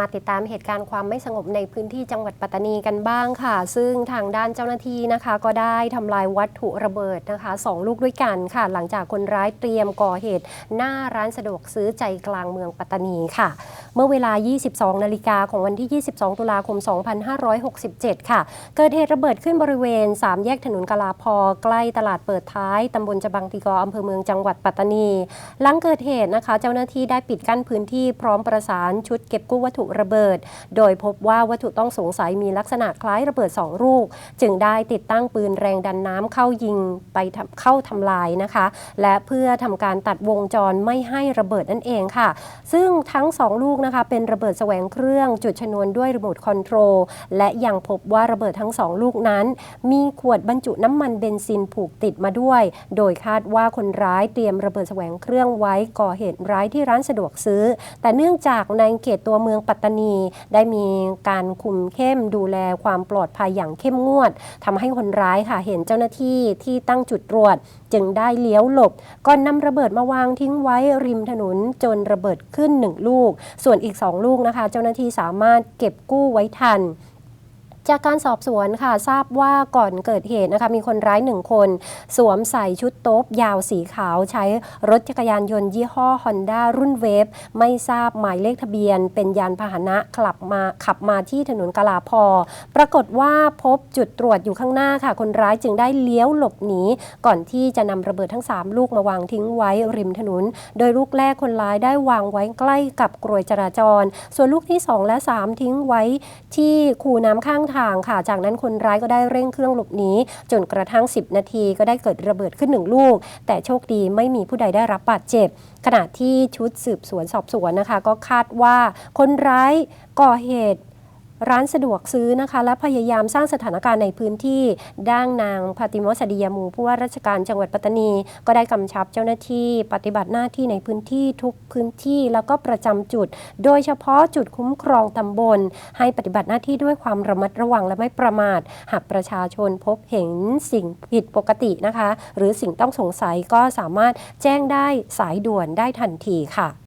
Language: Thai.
มาติดตามเหตุการณ์ความไม่สงบในพื้นที่จังหวัดปัตตานีกันบ้างค่ะ ซึ่งทางด้านเจ้าหน้าที่นะคะ ก็ได้ทำลายวัตถุระเบิดนะคะสองลูกด้วยกันค่ะ หลังจากคนร้ายเตรียมก่อเหตุ หน้าร้านสะดวกซื้อใจกลางเมืองปัตตานีค่ะ เมื่อเวลา 22 นาฬิกาของวันที่ 22 ตุลาคม 2567 ค่ะ เกิดเหตุระเบิดขึ้นบริเวณ 3 แยกถนนกลาพอใกล้ตลาดเปิดท้ายตำบลจบังติกออำเภอเมืองจังหวัดปัตตานี หลังเกิดเหตุนะคะ เจ้าหน้าที่ได้ปิดกั้นพื้นที่พร้อมประสานชุดเก็บกู้วัตถุระเบิด โดยพบว่าวัตถุต้องสงสัยมีลักษณะคล้ายระเบิด 2 ลูก จึงได้ติดตั้งปืนแรงดันน้ำเข้ายิงไปเข้าทำลายนะคะ และเพื่อทำการตัดวงจรไม่ให้ระเบิดนั่นเองค่ะ ซึ่งทั้ง 2 ลูกนะคะ เป็นระเบิดแสวงเครื่องจุดชนวนด้วยรีโมทคอนโทรลและยังพบว่าระเบิดทั้ง2ลูกนั้น มีขวดบรรจุน้ำมันเบนซินผูกติดมาด้วย โดยคาดว่าคนร้ายเตรียมระเบิดแสวงเครื่องไว้ก่อเหตุร้ายที่ร้านสะดวกซื้อ แต่เนื่องจากในเขตตัวเมืองปัตตานี ได้มีการคุมเข้มดูแลความปลอดภัยอย่างเข้มงวดทำให้คนร้ายค่ะเห็นเจ้าหน้าที่ที่ตั้งจุดตรวจ จึงได้เลี้ยวหลบก่อนนำระเบิดมาวางทิ้งไว้ริมถนนจนระเบิดขึ้นหนึ่งลูกส่วนอีกสองลูกนะคะ เจ้าหน้าที่สามารถเก็บกู้ไว้ทัน จากการสอบสวนค่ะทราบว่าก่อนเกิดเหตุนะคะมีคนร้ายหนึ่งคน สวมใส่ชุดโต๊บยาวสีขาว ใช้รถจักรยานยนต์ยี่ห้อ Honda รุ่นเวฟไม่ทราบหมายเลขทะเบียน เป็นยานพาหนะขับมาขับมาที่ถนนกลาพอ ปรากฏว่าพบจุดตรวจอยู่ข้างหน้าค่ะ คนร้ายจึงได้เลี้ยวหลบหนีก่อนที่จะนำระเบิดทั้ง 3 ลูกมาวางทิ้งไว้ริมถนน โดยลูกแรกคนร้ายได้วางไว้ใกล้กับกรวยจราจร ส่วนลูกที่ 2 และ 3 ทิ้งไว้ที่คูน้ำข้างทางค่ะ จากนั้นคนร้ายก็ได้เร่งเครื่องหลบหนีจนกระทั่ง 10 นาทีก็ได้เกิดระเบิดขึ้นหนึ่งลูก แต่โชคดีไม่มีผู้ใดได้รับบาดเจ็บ ขณะที่ชุดสืบสวนสอบสวนนะคะ ก็คาดว่าคนร้ายก่อเหตุ ร้านสะดวกซื้อนะคะ และพยายามสร้างสถานการณ์ในพื้นที่ด้านนางพาติมสดียามูผู้ว่าราชการจังหวัดปัตตานี ก็ได้กำชับเจ้าหน้าที่ปฏิบัติหน้าที่ในพื้นที่ทุกพื้นที่แล้วก็ประจำจุด โดยเฉพาะจุดคุ้มครองตำบล ให้ปฏิบัติหน้าที่ด้วยความระมัดระวังและไม่ประมาท หากประชาชนพบเห็นสิ่งผิดปกตินะคะ หรือสิ่งต้องสงสัยก็สามารถแจ้งได้สายด่วนได้ทันทีค่ะ